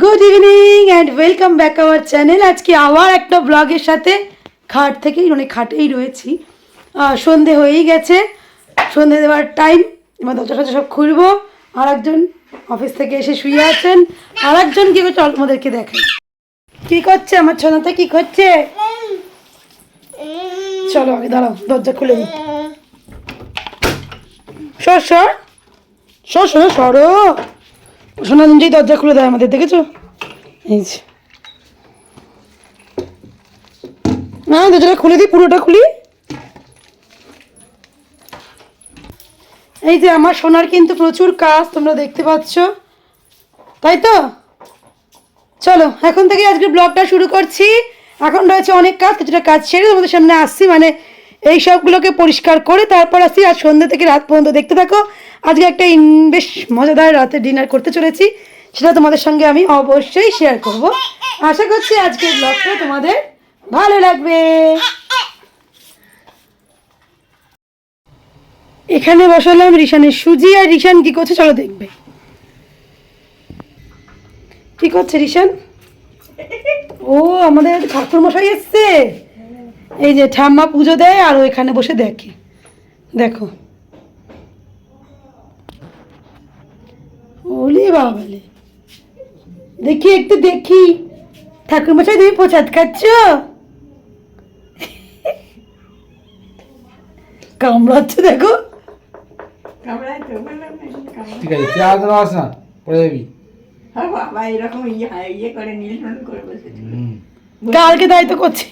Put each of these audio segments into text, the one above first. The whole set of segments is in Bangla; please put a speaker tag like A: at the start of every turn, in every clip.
A: Good evening and welcome back our channel আজকে আবার একটা ব্লগের সাথে খাট থেকেই মানে খাটেই রয়েছি। সন্ধে হয়েই গেছে। সন্ধে দেওয়ার টাইম এবার দরজা টরজা সব খুলবো। আর একজন অফিস থেকে এসে শুয়ে আছেন। আর একজন কি করছে? আমাদেরকে দেখে কি করছে? আমার ছোনাতে কি করছে? চলো আগে দাঁড়াও, দরজা খুলে দিই সর সর। সর সর, সরো। সোনা যেই দরজা খুলে দেয় আমাদের, দেখেছ? এই যে। না, দরজাটা খুলে দিই, পুরোটা খুলি। এই যে আমার সোনার কিন্তু প্রচুর কাজ, তোমরা দেখতে পাচ্ছ। তাই তো? চলো, এখন থেকে আজকে ব্লগটা শুরু করছি। এখন রয়েছে অনেক কাজ, কিছুটা কাজ ছেড়ে তোমাদের সামনে আসছি। মানে এই সবগুলোকে পরিষ্কার করে তারপর আসছি আর সন্ধ্যে থেকে রাত পর্যন্ত দেখতে থাকো। আজকে একটা বেশ মজাদার রাতে ডিনার করতে চলেছি। সেটা তোমাদের সঙ্গে আমি অবশ্যই শেয়ার করব। আশা করছি আজকের ব্লগটা তোমাদের ভালো লাগবে। এখানে বসালাম রিশানের সুজি আর রিশান কি করছে চলো দেখবে। কি করছে রিশান? ও, আমাদের ঠাকুর মশাই এসছে। এই যে ঠাম্মা পুজো দেয় আর ও এখানে বসে দেখে। দেখো। ওলে বাবালে। দেখি একটু দেখি। ঠাকুর মশাই তুমি প্রসাদ খাচ্ছ? কামড়াচ্ছে দেখো।
B: ঠিক আছে তুই ধরো আস না পড়ে যাবি।
C: বাবা এরকম ইয়ে ইয়ে করে নীলমণ করে বসেছে
A: কালকে তাই তো করছে।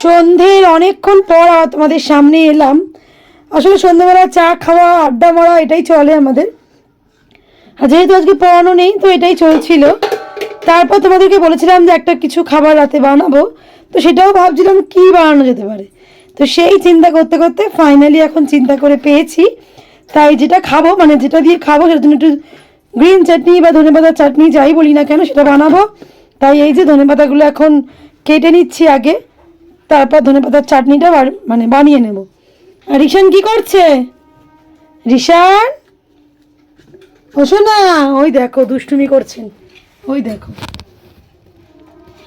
A: সন্ধ্যের অনেকক্ষণ পর আবার তোমাদের সামনে এলাম। আসলে সন্ধ্যেবেলা চা খাওয়া আড্ডা মারা এটাই চলে আমাদের। আর যেহেতু আজকে পড়ানো নেই তো এটাই চলছিল। তারপর তোমাদেরকে বলেছিলাম যে একটা কিছু খাবার রাতে বানাবো। তো সেটাও ভাবছিলাম কি বানানো যেতে পারে। তো সেই চিন্তা করতে করতে ফাইনালি এখন চিন্তা করে পেয়েছি। তাই যেটা খাব মানে যেটা দিয়ে খাব, সেটার জন্য একটু গ্রিন চাটনি বা ধনেপাতার চাটনি যাই বলি না কেন, সেটা বানাবো। তাই এই যে ধনেপাতাগুলো এখন কেটে নিচ্ছি আগে, তারপর ধনেপাতার চাটনিটা মানে বানিয়ে নেব। আর রিশান কি করছে? রিশান ওসো না ওই দেখো, দুষ্টুমি করছেন। ওই দেখো।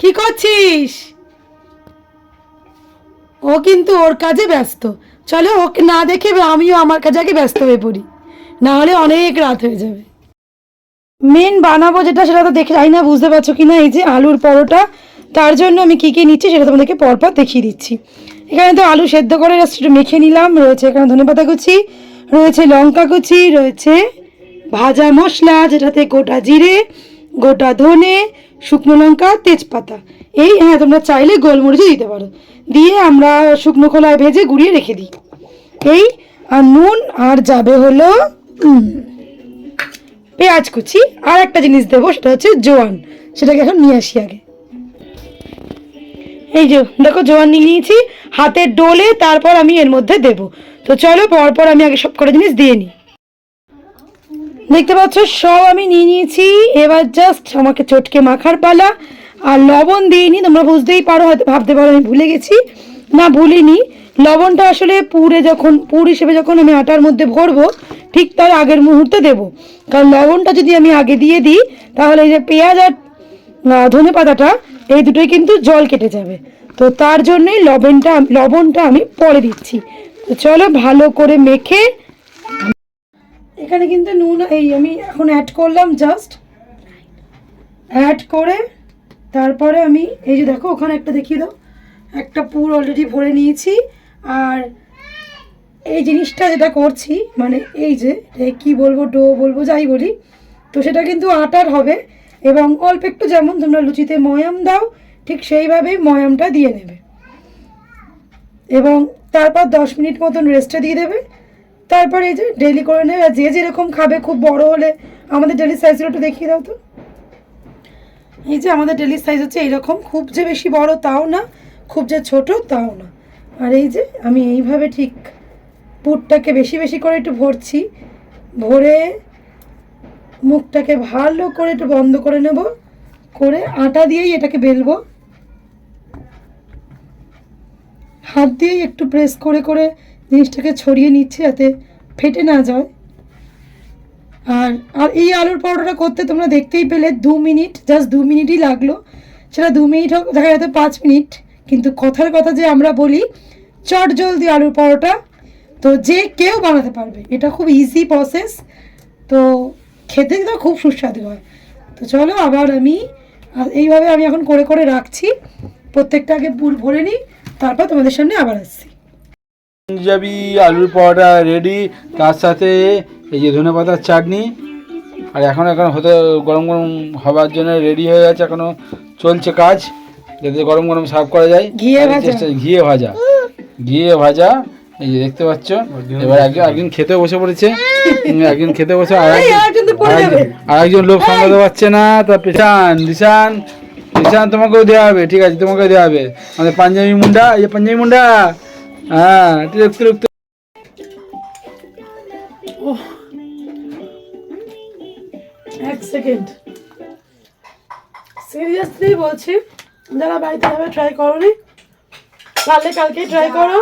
A: কি করছিস? ও কিন্তু ওর কাজে ব্যস্ত। চলো ওকে না দেখে আমিও আমার কাজে ব্যস্ত হয়ে পড়ি। না হলে অনেক রাত হয়ে যাবে। মেন বানাবো যেটা সেটা তো দেখে যাই না, বুঝতে পারছ কি না? এই যে আলুর পরোটা, তার জন্য আমি কী কী নিচ্ছি সেটা তোমাদেরকে পরপর দেখিয়ে দিচ্ছি। এখানে তো আলু সেদ্ধ করে একটু মেখে নিলাম। রয়েছে এখানে ধনেপাতা কুচি, রয়েছে লঙ্কা কুচি, রয়েছে ভাজা মশলা, যেটাতে গোটা জিরে গোটা ধনে, শুকনো লঙ্কা, তেজপাতা। এই হ্যাঁ তোমরা চাইলে গোলমরিচও দিতে পারো। দিয়ে আমরা শুকনো খোলায় ভেজে গুঁড়িয়ে রেখে দিই। এই, আর নুন, আর যাবে হলো পেঁয়াজ কুচি। আর একটা জিনিস দেবো, সেটা হচ্ছে জোয়ান। সেটাকে এখন নিয়ে আসি আগে। এই যে, দেখো জোয়ান নিয়ে নিয়েছি। হাতের ডোলে তারপর আমি এর মধ্যে দেব। তো চলো, পরপর আমি আগে সব কটা জিনিস দিয়ে নিই। দেখতে পাচ্ছ, সব আমি নিয়ে নিয়েছি। এবার জাস্ট আমাকে চটকে মাখার পালা। আর লবণ দিইনি, তোমরা বুঝতেই পারো, হয়তো ভাবতে পারো, আমি ভুলে গেছি। না, ভুলিনি। লবণটা আসলে পুরে যখন পুর হিসেবে যখন আমি আটার মধ্যে ভরবো, ঠিক তার আগের মুহূর্তে দেব। কারণ লবণটা যদি আমি আগে দিয়ে দিই, তাহলে এই যে পেঁয়াজ আর ধনে পাতাটা, এই দুটোই কিন্তু জল কেটে যাবে। তো তার জন্যই লবণটা লবণটা আমি পরে দিচ্ছি। তো চলো ভালো করে মেখে এখানে কিন্তু নুন, এই আমি এখন অ্যাড করলাম জাস্ট অ্যাড করে তারপরে আমি, এই যে দেখো, ওখানে একটা দেখিয়ে দাও। একটা পুর অলরেডি ভরে নিয়েছি। আর এই জিনিসটা যেটা করছি মানে এই যে কি বলব, ডো বলব, যাই বলি, তো সেটা কিন্তু আটার হবে। এবং অল্প একটু যেমন তোমরা লুচিতে ময়াম দাও, ঠিক সেইভাবেই ময়ামটা দিয়ে নেবে। এবং তারপর দশ মিনিট মতন রেস্টে দিয়ে দেবে। তারপর এই যে ডেলি করে নেবে, আর যে যেরকম খাবে, খুব বড় হলে আমাদের ডেলি সাইজগুলো একটু দেখিয়ে দাও তো। এই যে আমাদের ডেলি সাইজ হচ্ছে এইরকম খুব যে বেশি বড় তাও না, খুব যে ছোট তাও না। আর এই যে আমি এইভাবে ঠিক পুরটাকে বেশি বেশি করে একটু ভরছি, ভরে মুখটাকে ভালো করে একটু বন্ধ করে নেব, করে আটা দিয়েই এটাকে বেলবো। হাত দিয়েই একটু প্রেস করে করে জিনিসটাকে ছড়িয়ে নিচ্ছে যাতে ফেটে না যায়। আর আর এই আলুর পরোটাটা করতে তোমরা দেখতেই পেলে দু মিনিট জাস্ট দু মিনিটই লাগল। সেটা দু মিনিট হোক, দেখা যেত পাঁচ মিনিট। কিন্তু কথার কথা যে আমরা বলি, চট জলদি আলুর পরোটা। তো যে কেউ বানাতে পারবে, এটা খুব ইজি প্রসেস তো খেতে তো খুব সুস্বাদু হয়। তো চলো আবার আমি এইভাবে আমি এখন করে করে রাখছি। প্রত্যেকটা আগে পুর ভরে নিই, তারপর তোমাদের সামনে আবার আসছি।
B: পাঞ্জাবি আলুর পরোটা রেডি তার সাথে এই যে ধনে পাতার চাটনি। আর এখন এখন হতে গরম গরম হবার জন্য রেডি হয়ে গেছে এখনও চলছে কাজ। যাতে গরম গরম সার্ভ করা যায়।
A: ঘিয়ে
B: তার
A: ভাজা।
B: চেষ্টা- ঘিয়ে ভাজা। ঘিয়ে ভাজা এই যে দেখতে পাচ্ছ। এবার একজন একজন খেতে বসে পড়েছে। উম, একজন খেতে বসে আর
A: তো।
B: আর একজন লোক সামলাতে পারছে না। তার পেছান দিশান দিশান তোমাকেও দেওয়া হবে ঠিক আছে তোমাকেও দেওয়া হবে। আমাদের পাঞ্জাবি মুন্ডা এই যে পাঞ্জাবি মুন্ডা। হ্যাঁ তিরুক তিরুক
A: এক সেকেন্ড। সিরিয়াসলি বলছি যারা বাড়িতে যাবে ট্রাই করোনি পারলে কালকে ট্রাই করো।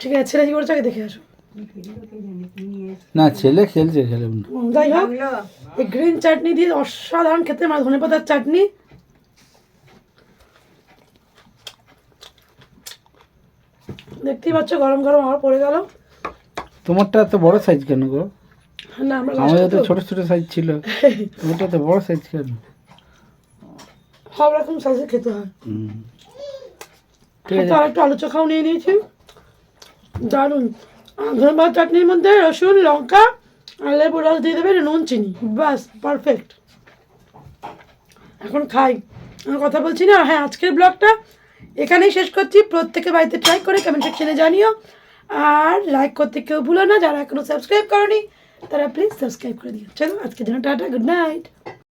A: ঠিক আছে ছেলে কি করছে আগে দেখে আসো।
B: না ছেলে খেলছে
A: হুম, যাই হোক এই গ্রিন চাটনি দিয়ে অসাধারণ খেতে মানে ধনে পাতার চাটনি দেখতেই পাচ্ছ গরম গরম আমার পড়ে গেল।
B: তোমারটা এত বড় সাইজ কেন গো?
A: না
B: আমাদের তো ছোট ছোট সাইজ ছিল। তোমারটা তো বড় সাইজ কেন?
A: সব রকম সাইজে খেতে হয়। তো
B: আছে।
A: আর একটু আলু চোখাও নিয়ে নিয়েছি। আর ধনে চাটনির মধ্যে রসুন লঙ্কা আর লেবু রস দিয়ে দেবে নুন চিনি। বাস পারফেক্ট এখন খাই। আমি কথা বলছি না হ্যাঁ আজকের ব্লগটা এখানেই শেষ করছি। প্রত্যেকে বাড়িতে ট্রাই করে কমেন্ট সেকশনে জানিও। আর লাইক করতে কেউ ভুলো না, যারা এখনও সাবস্ক্রাইব করনি, তারা প্লিজ সাবস্ক্রাইব করে দিও। চলো আজকে জন্য টাটা গুড নাইট